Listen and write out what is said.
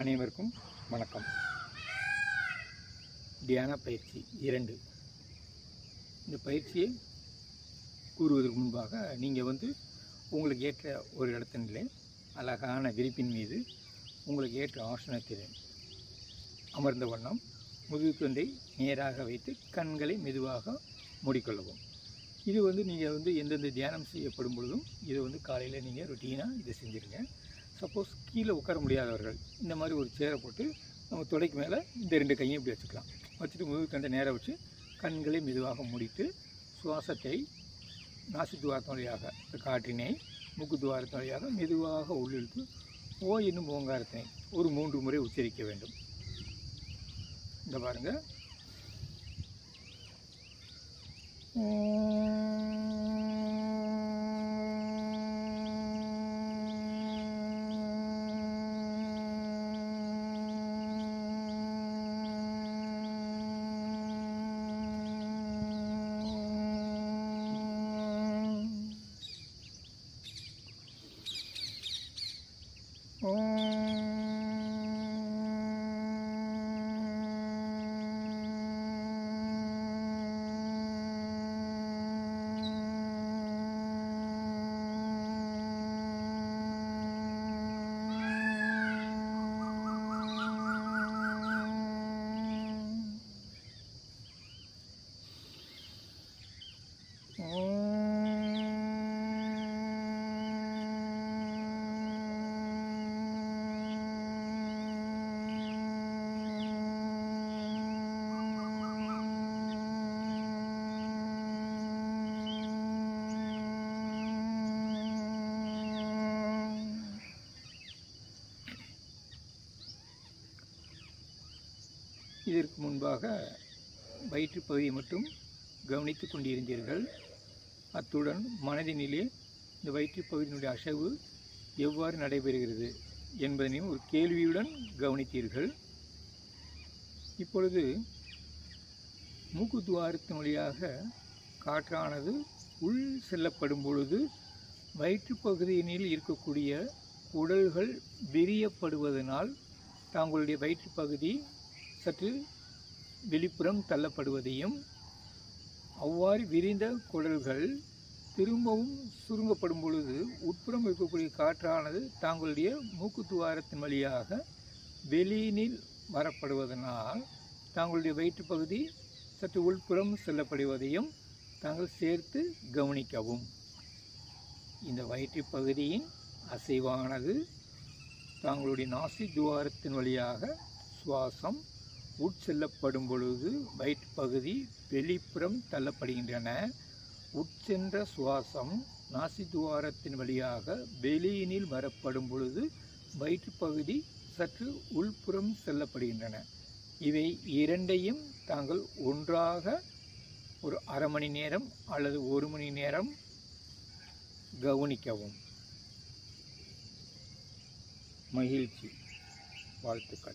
அனைவருக்கும் வணக்கம். தியான பயிற்சி இரண்டு. இந்த பயிற்சியை கூறுவதற்கு முன்பாக நீங்கள் வந்து உங்களுக்கு ஏற்ற ஒரு இடத்தினிலே அழகான விரிப்பின் மீது உங்களுக்கு ஏற்ற ஆசனத்தில் அமர்ந்த வண்ணம் முதுகுத்தொண்டை நேராக வைத்து கண்களை மெதுவாக மூடிக்கொள்ளவும். இது வந்து நீங்கள் வந்து எந்தெந்த தியானம் செய்யப்படும் பொழுதும் இதை வந்து காலையில் நீங்கள் ரொட்டீனாக இதை செஞ்சுருங்க. சப்போஸ் கீழே உட்கார முடியாதவர்கள் இந்த மாதிரி ஒரு சேரை போட்டு நம்ம தொடைக்கு மேலே இந்த ரெண்டு கையும் இப்படி வச்சுக்கலாம். வச்சுட்டு முதுகு கண்டை நேராக வச்சு கண்களை மெதுவாக முடித்து சுவாசத்தை நாசி துவாரத்தின் வழியாக இந்த காற்றினை மூக்கு துவாரத்தின் வழியாக மெதுவாக உள்ளிழுத்து ஓ என்னும் ஓங்காரத்தினை ஒரு மூன்று முறை உச்சரிக்க வேண்டும். இந்த பாருங்கள் Oh. இதற்கு முன்பாக வயிற்றுப்பகுதியை மட்டும் கவனித்து கொண்டிருந்தீர்கள். அத்துடன் மனதினிலே இந்த வயிற்றுப்பகுதியினுடைய அசைவு எவ்வாறு நடைபெறுகிறது என்பதனையும் ஒரு கேள்வியுடன் கவனித்தீர்கள். இப்பொழுது மூக்கு துவாரத்தின் வழியாக காற்றானது உள் செல்லப்படும் பொழுது வயிற்றுப்பகுதியினில் இருக்கக்கூடிய உடல்கள் விரியப்படுவதனால் தாங்களுடைய வயிற்றுப்பகுதி சற்று வெளிப்புறம் தள்ளப்படுவதையும் அவ்வாறு விரிந்த குடல்கள் திரும்பவும் சுருங்கப்படும் பொழுது உட்புறம் இருக்கக்கூடிய காற்றானது தாங்களுடைய மூக்கு துவாரத்தின் வழியாக வெளியினில் வரப்படுவதனால் தாங்களுடைய வயிற்றுப் பகுதி சற்று உள்புறம் செல்லப்படுவதையும் தாங்கள் சேர்த்து கவனிக்கவும். இந்த வயிற்றுப் பகுதியின் அசைவானது தாங்களுடைய நாசி துவாரத்தின் வழியாக சுவாசம் உட்செல்லப்படும் பொழுது வயிற்றுப்பகுதி வெளிப்புறம் தள்ளப்படுகின்றன. உட்சென்ற சுவாசம் நாசி துவாரத்தின் வழியாக வெளியினில் வரப்படும் பொழுது வயிற்றுப்பகுதி சற்று உள்புறம் செல்லப்படுகின்றன. இவை இரண்டையும் தாங்கள் ஒன்றாக ஒரு அரை மணி நேரம் அல்லது ஒரு மணி நேரம் கவனிக்கவும். மகிழ்ச்சி. வாழ்த்துக்கள்.